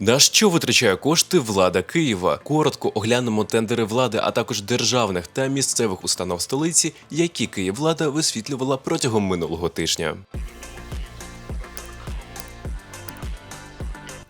На що витрачає кошти влада Києва? Коротко оглянемо тендери влади, а також державних та місцевих установ столиці, які Київлада висвітлювала протягом минулого тижня.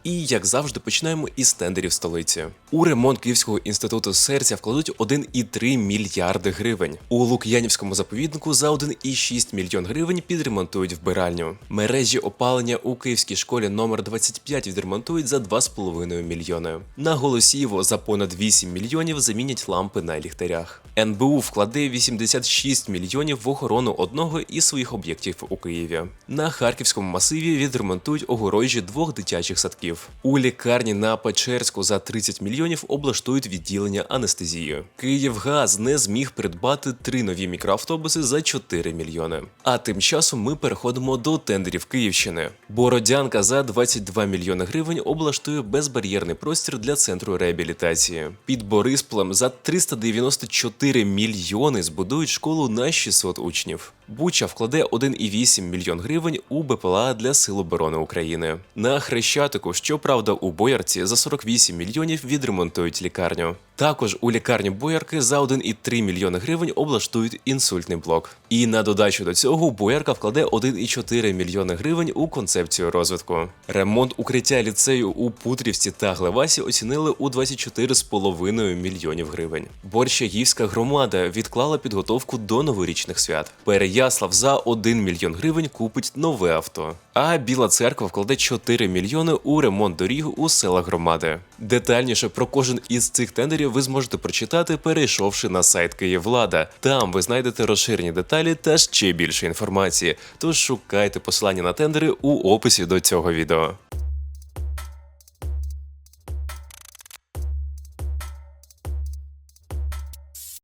І як завжди, починаємо із тендерів столиці. У ремонт Київського інституту серця вкладуть 1,3 мільярди гривень. У Лук'янівському заповіднику за 1,6 мільйон гривень підремонтують вбиральню. Мережі опалення у Київській школі номер 25 відремонтують за 2,5 мільйони. На Голосіїво за понад 8 мільйонів замінять лампи на ліхтарях. НБУ вкладе 86 мільйонів в охорону одного із своїх об'єктів у Києві. На харківському масиві відремонтують огорожі двох дитячих садків. У лікарні на Печерську за 30 мільйонів облаштують відділення анестезії. Київгаз не зміг придбати три нові мікроавтобуси за 4 мільйони. А тим часом ми переходимо до тендерів Київщини. Бородянка за 22 мільйони гривень облаштує безбар'єрний простір для центру реабілітації. Під Борисполем за 394 мільйони збудують школу на 600 учнів. Буча вкладе 1,8 мільйон гривень у БПЛА для Сил оборони України. На Хрещатику, щоправда, у Боярці за 48 мільйонів відремонтують лікарню. Також у лікарні Боярки за 1,3 мільйони гривень облаштують інсультний блок. І на додачу до цього Боярка вкладе 1,4 мільйони гривень у концепцію розвитку. Ремонт укриття ліцею у Путрівці та Глевасі оцінили у 24,5 мільйонів гривень. Борщагівська громада відклала підготовку до новорічних свят. Переяслав за 1 мільйон гривень купить нове авто. А Біла церква вкладе 4 мільйони у ремонт доріг у селах громади. Детальніше про кожен із цих тендерів ви зможете прочитати, перейшовши на сайт Київлада. Там ви знайдете розширені деталі та ще більше інформації. Тож шукайте посилання на тендери у описі до цього відео.